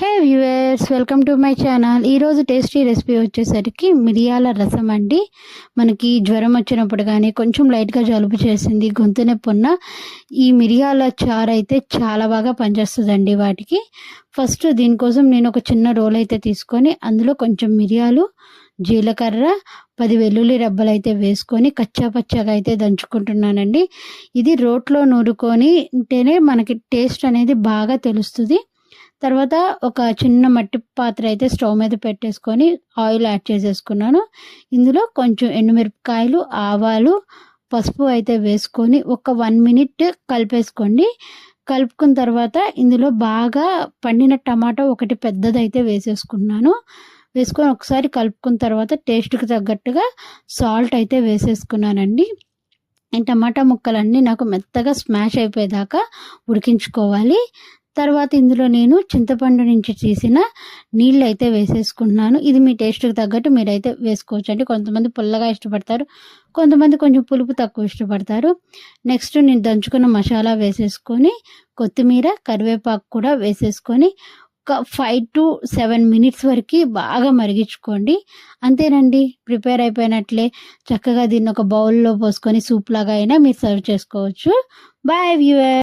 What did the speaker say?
Hey viewers welcome to my channel ఈరోజు tasty recipe వచ్చేసరికి మిరియాల రసం అండి. మనకి జ్వరం వచ్చినప్పుడు కానీ కొంచెం లైట్గా జలుబు చేసింది గొంతు నొప్పి ఉన్న ఈ మిరియాల చారు అయితే చాలా బాగా పనిచేస్తుందండి వాటికి. ఫస్ట్ దీనికోసం నేను ఒక చిన్న రోల్ అయితే తీసుకొని అందులో కొంచెం మిరియాలు జీలకర్ర పది వెల్లుల్లి రెబ్బలు అయితే వేసుకొని కచ్చా పచ్చగా అయితే దంచుకుంటున్నానండి. ఇది రోట్లో నూరుకొని ఉంటేనే మనకి టేస్ట్ అనేది బాగా తెలుస్తుంది. తర్వాత ఒక చిన్న మట్టి పాత్ర అయితే స్టవ్ మీద పెట్టేసుకొని ఆయిల్ యాడ్ చేసేసుకున్నాను. ఇందులో కొంచెం ఎండుమిరపకాయలు ఆవాలు పసుపు అయితే వేసుకొని ఒక వన్ మినిట్ కలిపేసుకోండి. కలుపుకున్న తర్వాత ఇందులో బాగా పండిన టమాటా ఒకటి పెద్దదైతే వేసేసుకున్నాను. వేసుకొని ఒకసారి కలుపుకున్న తర్వాత టేస్ట్కి తగ్గట్టుగా సాల్ట్ అయితే వేసేసుకున్నానండి. ఈ టమాటా ముక్కలన్నీ నాకు మెత్తగా స్మాష్ అయిపోయేదాకా ఉడికించుకోవాలి. తర్వాత ఇందులో నేను చింతపండు నుంచి తీసిన నీళ్ళు అయితే వేసేసుకుంటున్నాను. ఇది మీ టేస్ట్కి తగ్గట్టు మీరైతే వేసుకోవచ్చు. అంటే కొంతమంది పుల్లగా ఇష్టపడతారు కొంతమంది కొంచెం పులుపు తక్కువ ఇష్టపడతారు. నెక్స్ట్ నేను దంచుకున్న మసాలా వేసేసుకొని కొత్తిమీర కరివేపాకు కూడా వేసేసుకొని ఒక ఫైవ్ టు సెవెన్ మినిట్స్ వరకు బాగా మరిగించుకోండి. అంతేనండి ప్రిపేర్ అయిపోయినట్లే. చక్కగా దీన్ని ఒక బౌల్లో పోసుకొని సూప్ లాగా అయినా మీరు సర్వ్ చేసుకోవచ్చు. Bye viewer